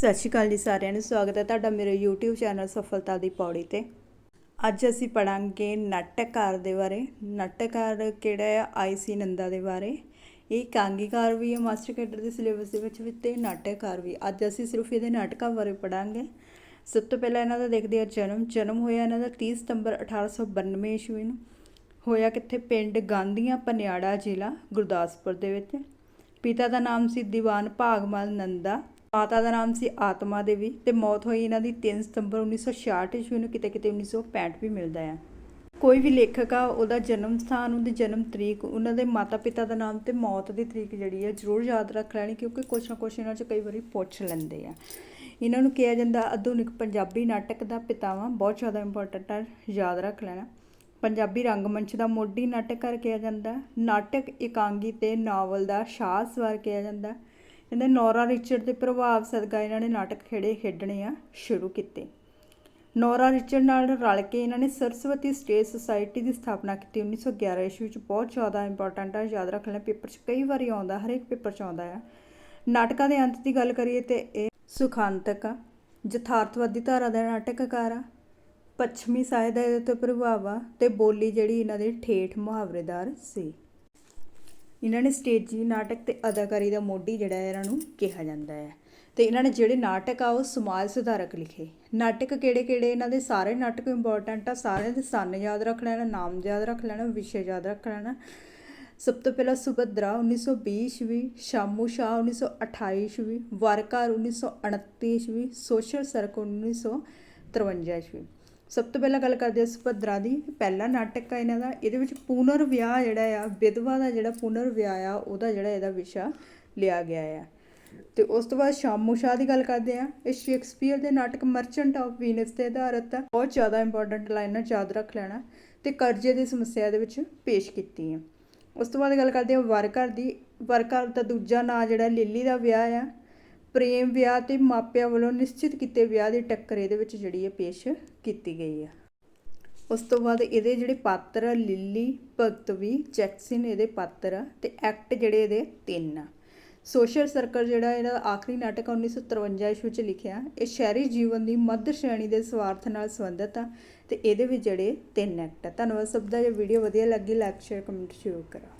ਸਤਿ ਸ਼੍ਰੀ ਅਕਾਲ ਜੀ ਸਾਰਿਆਂ ਨੂੰ, ਸਵਾਗਤ ਹੈ ਤੁਹਾਡਾ ਮੇਰੇ YouTube ਚੈਨਲ ਸਫਲਤਾ ਦੀ ਪੌੜੀ ਤੇ। ਅੱਜ ਅਸੀਂ ਪੜਾਂਗੇ ਨਾਟਕਕਾਰ ਦੇ ਬਾਰੇ। ਨਾਟਕਕਾਰ ਕਿਹੜਾ ਆ ਆਈਸੀ ਨੰਦਾ ਦੇ ਬਾਰੇ। ਇਹ ਕਾਂਗੀਕਾਰ ਵੀ ਹੈ, ਮਾਸਟਰ ਕੈਡਰ ਦੇ ਸਿਲੇਬਸ ਦੇ ਵਿੱਚ ਵੀ ਤੇ ਨਾਟਕਕਾਰ ਵੀ। ਅੱਜ ਅਸੀਂ ਸਿਰਫ ਇਹਦੇ ਨਾਟਕਾਂ ਬਾਰੇ ਪੜਾਂਗੇ। ਸਭ ਤੋਂ ਪਹਿਲਾਂ ਇਹਨਾਂ ਦਾ ਦੇਖਦੇ ਹਾਂ ਜਨਮ। ਜਨਮ ਹੋਇਆ ਇਹਨਾਂ ਦਾ 30 ਸਤੰਬਰ 1892 ਈਸਵੀ ਨੂੰ। ਹੋਇਆ ਕਿੱਥੇ? ਪਿੰਡ ਗਾਂਧੀਆਂ ਪਨਿਆੜਾ ਜ਼ਿਲ੍ਹਾ ਗੁਰਦਾਸਪੁਰ ਦੇ ਵਿੱਚ। ਪਿਤਾ ਦਾ ਨਾਮ ਸੀ ਦੀਵਾਨ ਭਾਗਮਲ ਨੰਦਾ। ਮਾਤਾ ਦਾ ਨਾਮ ਸੀ ਆਤਮਾ ਦੇਵੀ ਤੇ ਮੌਤ ਹੋਈ ਇਹਨਾਂ ਦੀ 3 ਸਤੰਬਰ 1966 ਈਸਵੀ ਨੂੰ ਕਿਤੇ ਕਿਤੇ 1965 ਵੀ ਮਿਲਦਾ ਹੈ ਕੋਈ ਵੀ ਲੇਖਕ ਆ, ਉਹਦਾ ਜਨਮ ਸਥਾਨ, ਉਹਦੀ ਜਨਮ ਤਰੀਕ, ਉਹਨਾਂ ਦੇ ਮਾਤਾ ਪਿਤਾ ਦਾ ਨਾਮ ਤੇ ਮੌਤ ਦੀ ਤਰੀਕ ਜਿਹੜੀ ਹੈ ਜ਼ਰੂਰ ਯਾਦ ਰੱਖ ਲੈਣੀ ਕਿਉਂਕਿ ਕੁਛ ਨਾ ਕੁਛ ਇਹਨਾਂ 'ਚ ਕਈ ਵਾਰੀ ਪੁੱਛ ਲੈਂਦੇ ਆ। ਇਹਨਾਂ ਨੂੰ ਕਿਹਾ ਜਾਂਦਾ ਆਧੁਨਿਕ ਪੰਜਾਬੀ ਨਾਟਕ ਦਾ ਪਿਤਾਵਾ, ਬਹੁਤ ਜ਼ਿਆਦਾ ਇੰਪੋਰਟੈਂਟ ਹੈ ਯਾਦ ਰੱਖ ਲੈਣਾ। ਪੰਜਾਬੀ ਰੰਗਮੰਚ ਦਾ ਮੋਢੀ ਨਾਟਕਕਾਰ ਕਿਹਾ ਜਾਂਦਾ, ਨਾਟਕ ਇਕਾਂਗੀ ਤੇ ਨਾਵਲ ਦਾ ਸ਼ਾਹਸਵਾਰ ਕਿਹਾ ਜਾਂਦਾ। ਕਹਿੰਦੇ ਨੌਰਾ ਰਿਚਰਡ ਦੇ ਪ੍ਰਭਾਵ ਸਦਕਾ ਇਹਨਾਂ ਨੇ ਨਾਟਕ ਖੇੜੇ ਖੇਡਣੇ ਆ ਸ਼ੁਰੂ ਕੀਤੇ। ਨੌਰਾ ਰਿਚਰਡ ਨਾਲ ਰਲ ਕੇ ਇਹਨਾਂ ਨੇ ਸਰਸਵਤੀ ਸਟੇਜ ਸੁਸਾਇਟੀ ਦੀ ਸਥਾਪਨਾ ਕੀਤੀ। 1911 ਈਸਵੀ ਵਿੱਚ ਬਹੁਤ ਜ਼ਿਆਦਾ ਇੰਪੋਰਟੈਂਟ ਆ, ਯਾਦ ਰੱਖ ਲੈਣਾ, ਪੇਪਰ 'ਚ ਕਈ ਵਾਰੀ ਆਉਂਦਾ, ਹਰੇਕ ਪੇਪਰ 'ਚ ਆਉਂਦਾ ਆ। ਨਾਟਕਾਂ ਦੇ ਅੰਤ ਦੀ ਗੱਲ ਕਰੀਏ ਤੇ ਇਹ ਸੁਖਾਂਤਕ ਆ, ਯਥਾਰਥਵਾਦੀ ਧਾਰਾ ਦਾ ਨਾਟਕਕਾਰ ਆ, ਪੱਛਮੀ ਸਾਹਿਤ ਦਾ ਇਹਦੇ ਤੇ ਪ੍ਰਭਾਵ ਆ ਤੇ ਬੋਲੀ ਜਿਹੜੀ ਇਹਨਾਂ ਦੇ ਠੇਠ ਮੁਹਾਵਰੇਦਾਰ ਸੀ। ਇਹਨਾਂ ਨੇ ਸਟੇਜੀ ਨਾਟਕ ਤੇ ਅਦਾਕਾਰੀ ਦਾ ਮੋਢੀ ਜਿਹੜਾ ਹੈ ਇਹਨਾਂ ਨੂੰ ਕਿਹਾ ਜਾਂਦਾ ਹੈ। ਤੇ ਇਹਨਾਂ ਨੇ ਜਿਹੜੇ ਨਾਟਕ ਆ ਉਹ ਸਮਾਜ ਸੁਧਾਰਕ ਲਿਖੇ। ਨਾਟਕ ਕਿਹੜੇ ਕਿਹੜੇ? ਇਹਨਾਂ ਦੇ ਸਾਰੇ ਨਾਟਕ ਇੰਪੋਰਟੈਂਟ ਆ, ਸਾਰਿਆਂ ਦੇ ਸਨ ਯਾਦ ਰੱਖ ਲੈਣਾ, ਨਾਮ ਯਾਦ ਰੱਖ ਲੈਣਾ, ਵਿਸ਼ੇ ਯਾਦ ਰੱਖ ਲੈਣਾ। ਸਭ ਤੋਂ ਪਹਿਲਾਂ ਸੁਭਦਰਾ 1920 ਈਸਵੀ, ਸ਼ਾਮੂ ਸ਼ਾਹ 1928 ਈਸਵੀ, ਵਾਰਕਾਰ 1929 ਈਸਵੀ, ਸੋਸ਼ਲ ਸਰਕ 1953 ਈਸਵੀ। ਸਭ ਤੋਂ ਪਹਿਲਾਂ ਗੱਲ ਕਰਦੇ ਹਾਂ ਸੁਭਦਰਾ ਦੀ। ਪਹਿਲਾ ਨਾਟਕ ਆ ਇਹਨਾਂ ਦਾ। ਇਹਦੇ ਵਿੱਚ ਪੁਨਰ ਵਿਆਹ ਜਿਹੜਾ ਆ, ਵਿਧਵਾ ਦਾ ਜਿਹੜਾ ਪੁਨਰ ਵਿਆਹ ਆ, ਉਹਦਾ ਜਿਹੜਾ ਇਹਦਾ ਵਿਸ਼ਾ ਲਿਆ ਗਿਆ ਆ। ਤੇ ਉਸ ਤੋਂ ਬਾਅਦ ਸ਼ਾਮੂ ਸ਼ਾਹ ਦੀ ਗੱਲ ਕਰਦੇ ਆ ਇਹ ਸ਼ੇਕਸਪੀਅਰ ਦੇ ਨਾਟਕ ਮਰਚੈਂਟ ਆਫ ਵੀਨਸ ਤੇ ਆਧਾਰਿਤ ਆ। ਬਹੁਤ ਜ਼ਿਆਦਾ ਇੰਪੋਰਟੈਂਟ ਲਾਈਨਾਂ ਯਾਦ ਰੱਖ ਲੈਣਾ। ਤੇ ਕਰਜ਼ੇ ਦੀ ਸਮੱਸਿਆ ਦੇ ਵਿੱਚ ਪੇਸ਼ ਕੀਤੀ ਹੈ ਉਸ ਤੋਂ ਬਾਅਦ ਗੱਲ ਕਰਦੇ ਆ ਵਰਕਰ ਦੀ। ਵਰਕਰ ਦਾ ਦੂਜਾ ਨਾਂ ਜਿਹੜਾ ਲਿਲੀ ਦਾ ਵਿਆਹ ਆ। ਪ੍ਰੇਮ ਵਿਆਹ ਤੇ ਮਾਪਿਆਂ ਵੱਲੋਂ ਨਿਸ਼ਚਿਤ ਕੀਤੇ ਵਿਆਹ ਦੀ ਟੱਕਰ ਇਹਦੇ ਵਿੱਚ ਜਿਹੜੀ ਹੈ ਪੇਸ਼ ਕੀਤੀ ਗਈ ਆ। ਉਸ ਤੋਂ ਬਾਅਦ ਇਹਦੇ ਜਿਹੜੇ ਪਾਤਰ ਆ, ਲਿਲੀ ਭਗਤਵੀ ਜੈਕਸਨ ਇਹਦੇ ਪਾਤਰ ਆ ਤੇ ਐਕਟ ਜਿਹੜੇ ਇਹਦੇ ਤਿੰਨ ਆ। ਸੋਸ਼ਲ ਸਰਕਲ ਜਿਹੜਾ ਇਹਦਾ ਆਖਰੀ ਨਾਟਕ ਆ 1953 ਈਸਵੀ ਵਿੱਚ ਲਿਖਿਆ, ਇਹ ਸ਼ਹਿਰੀ ਜੀਵਨ ਦੀ ਮੱਧ ਸ਼੍ਰੇਣੀ ਦੇ ਸਵਾਰਥ ਨਾਲ ਸੰਬੰਧਿਤ ਆ ਤੇ ਇਹਦੇ ਵਿੱਚ ਜਿਹੜੇ ਤਿੰਨ ਐਕਟ ਆ। ਧੰਨਵਾਦ ਸਭ ਦਾ, ਜੇ ਵੀਡੀਓ ਵਧੀਆ ਲੱਗੀ, ਲਾਈਕ, ਸ਼ੇਅਰ, ਕਮੈਂਟ ਜ਼ਰੂਰ ਕਰੋ